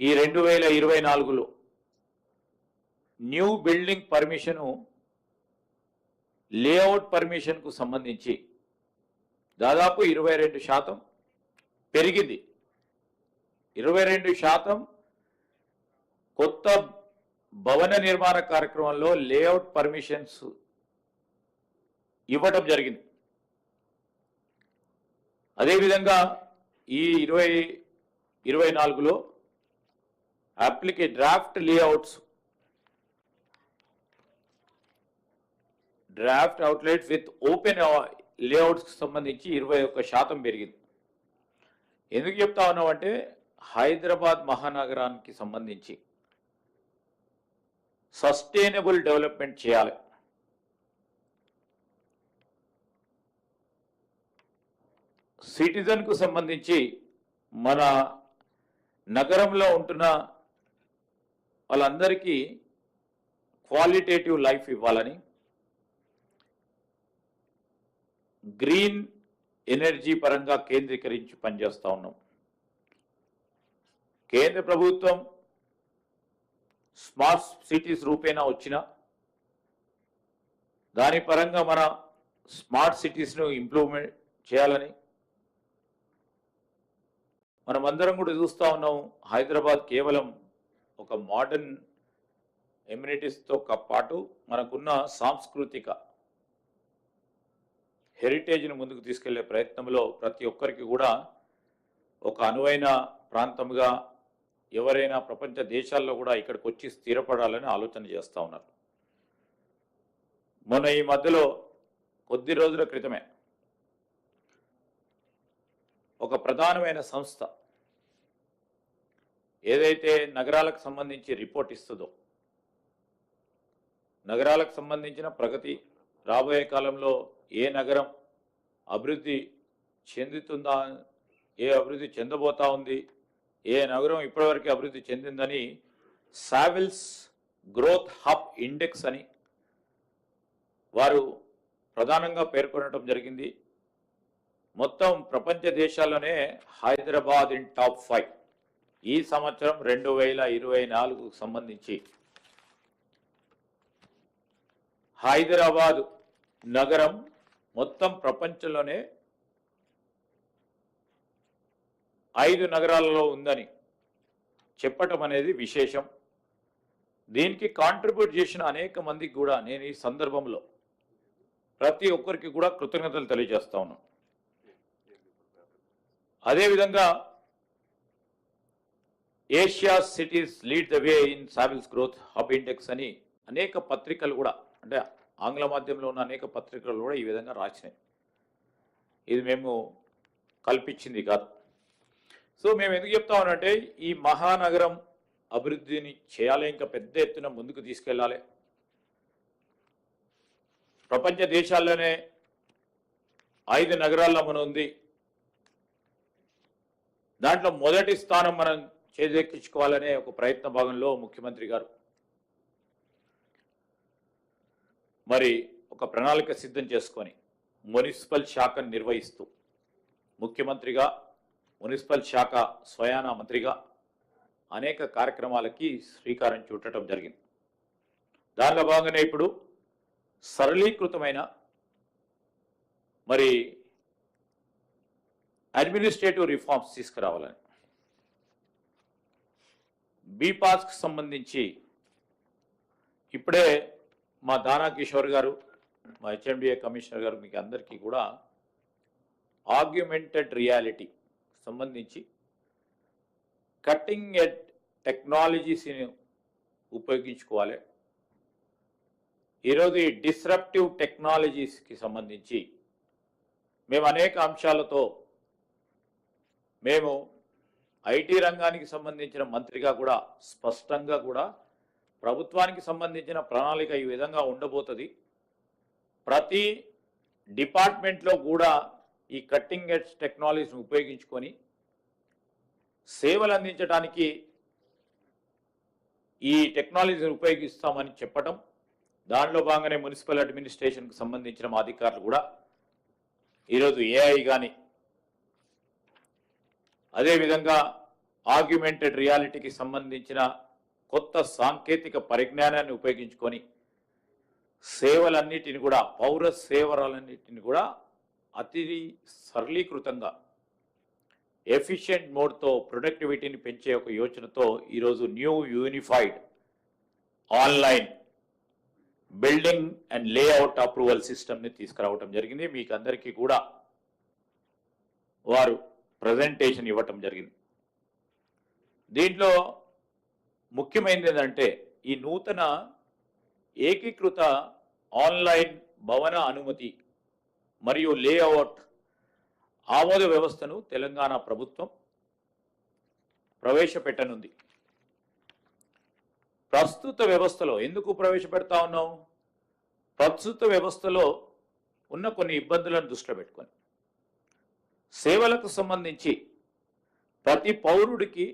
ఈ రెండు వేల ఇరవై నాలుగులో న్యూ బిల్డింగ్ పర్మిషను లేఅవుట్ పర్మిషన్కు సంబంధించి దాదాపు ఇరవై రెండు శాతం పెరిగింది. ఇరవై రెండు శాతం కొత్త భవన నిర్మాణ కార్యక్రమంలో లేఅవుట్ పర్మిషన్స్ ఇవ్వటం జరిగింది. అదేవిధంగా ఈ ఇరవై ఇరవై నాలుగులో అప్లికే draft layouts. Draft outlets with open లేఅవుట్స్కి సంబంధించి ఇరవై ఒక్క శాతం పెరిగింది. ఎందుకు చెప్తా ఉన్నామంటే హైదరాబాద్ మహానగరానికి సంబంధించి సస్టైనబుల్ డెవలప్మెంట్ చేయాలి. సిటిజన్కు సంబంధించి మన నగరంలో ఉంటున్న వాళ్ళందరికీ క్వాలిటేటివ్ లైఫ్ ఇవ్వాలని గ్రీన్ ఎనర్జీ పరంగా కేంద్రీకరించి పనిచేస్తూ ఉన్నాం. కేంద్ర ప్రభుత్వం స్మార్ట్ సిటీస్ రూపేణా వచ్చిన దాని పరంగా మన స్మార్ట్ సిటీస్ను ఇంప్రూవ్మెంట్ చేయాలని మనమందరం కూడా చూస్తూ ఉన్నాం. హైదరాబాద్ కేవలం ఒక మోడర్న్ ఎమ్యూనిటీస్తో పాటు మనకున్న సాంస్కృతిక హెరిటేజ్ను ముందుకు తీసుకెళ్ళే ప్రయత్నంలో ప్రతి ఒక్కరికి కూడా ఒక అనువైన ప్రాంతంగా ఎవరైనా ప్రపంచ దేశాల్లో కూడా ఇక్కడికి వచ్చి స్థిరపడాలని ఆలోచన చేస్తూ ఉన్నారు. మొన్న ఈ మధ్యలో కొద్ది రోజుల క్రితమే ఒక ప్రధానమైన సంస్థ ఏదైతే నగరాలకు సంబంధించి రిపోర్ట్ ఇస్తుందో నగరాలకు సంబంధించిన ప్రగతి రాబోయే కాలంలో ఏ నగరం అభివృద్ధి చెందుతుందా ఏ అభివృద్ధి చెందబోతా ఉంది ఏ నగరం ఇప్పటివరకు అభివృద్ధి చెందిందని సావిల్స్ గ్రోత్ హబ్ ఇండెక్స్ అని వారు ప్రధానంగా పేర్కొనడం జరిగింది. మొత్తం ప్రపంచ దేశాల్లోనే హైదరాబాద్ ఇన్ టాప్ ఫైవ్. ఈ సంవత్సరం రెండు వేల ఇరవై నాలుగుకు సంబంధించి హైదరాబాదు నగరం మొత్తం ప్రపంచంలోనే ఐదు నగరాలలో ఉందని చెప్పటం అనేది విశేషం. దీనికి కాంట్రిబ్యూట్ చేసిన అనేక మందికి కూడా నేను ఈ సందర్భంలో ప్రతి ఒక్కరికి కూడా కృతజ్ఞతలు తెలియజేస్తా ఉన్నాను. అదేవిధంగా Asia cities lead the way in Savills growth hub index అని అనేక పత్రికలు కూడా అంటే ఆంగ్ల మాధ్యమంలో ఉన్న అనేక పత్రికలు కూడా ఈ విధంగా రాసినాయి. ఇది మేము కల్పించింది కాదు. సో మేము ఎందుకు చెప్తామనంటే ఈ మహానగరం అభివృద్ధిని చేయాలి ఇంకా పెద్ద ఎత్తున ముందుకు తీసుకెళ్ళాలి. ప్రపంచ దేశాల్లోనే ఐదు నగరాల్లో మనం ఉంది. దాంట్లో మొదటి స్థానం మనం చేజెక్కించుకోవాలనే ఒక ప్రయత్న భాగంలో ముఖ్యమంత్రి గారు. మరి ఒక ప్రణాళిక సిద్ధం చేసుకొని మున్సిపల్ శాఖను నిర్వహిస్తూ ముఖ్యమంత్రిగా మున్సిపల్ శాఖ స్వయాన మంత్రిగా అనేక కార్యక్రమాలకి శ్రీకారం చుట్టడం జరిగింది. దానిలో భాగంగానే ఇప్పుడు సరళీకృతమైన మరి అడ్మినిస్ట్రేటివ్ రిఫార్మ్స్ తీసుకురావాలని బీపాస్కు సంబంధించి ఇప్పుడే మా దానా కిషోర్ గారు మా హెచ్ఎండిఏ కమిషనర్ గారు మీకు అందరికీ కూడా ఆగ్యుమెంటెడ్ రియాలిటీ సంబంధించి కట్టింగ్ ఎడ్ టెక్నాలజీస్ని ఉపయోగించుకోవాలి. ఈరోజు ఈ డిస్రప్టివ్ టెక్నాలజీస్కి సంబంధించి మేము అనేక అంశాలతో మేము ఐటీ రంగానికి సంబంధించిన మంత్రిగా కూడా స్పష్టంగా కూడా ప్రభుత్వానికి సంబంధించిన ప్రణాళిక ఈ విధంగా ఉండబోతుంది. ప్రతి డిపార్ట్మెంట్లో కూడా ఈ కట్టింగ్ ఎడ్జ్ టెక్నాలజీని ఉపయోగించుకొని సేవలు అందించడానికి ఈ టెక్నాలజీని ఉపయోగిస్తామని చెప్పటం దానిలో భాగంగానే మున్సిపల్ అడ్మినిస్ట్రేషన్కి సంబంధించిన మా అధికారులు కూడా ఈరోజు ఏఐ కానీ అదేవిధంగా ఆగ్యుమెంటెడ్ రియాలిటీకి సంబంధించిన కొత్త సాంకేతిక పరిజ్ఞానాన్ని ఉపయోగించుకొని సేవలన్నిటిని కూడా పౌర సేవలన్నిటిని కూడా అతి సరళీకృతంగా ఎఫిషియెంట్ మోడ్తో ప్రొడక్టివిటీని పెంచే ఒక యోచనతో ఈరోజు new unified online building and layout approval సిస్టమ్ని తీసుకురావటం జరిగింది. మీకు అందరికీ కూడా వారు ప్రజెంటేషన్ ఇవ్వటం జరిగింది. దీంట్లో ముఖ్యమైనది ఏంటంటే ఈ నూతన ఏకీకృత ఆన్లైన్ భవన అనుమతి మరియు లేఅవుట్ ఆమోద వ్యవస్థను తెలంగాణ ప్రభుత్వం ప్రవేశపెట్టనుంది. ప్రస్తుత వ్యవస్థలో ఎందుకు ప్రవేశపెడతా ఉన్నాం? ప్రస్తుత వ్యవస్థలో ఉన్న కొన్ని ఇబ్బందులను దృష్టిలో పెట్టుకొని. సేవలకు సంబంధించి ప్రతి పౌరుడికి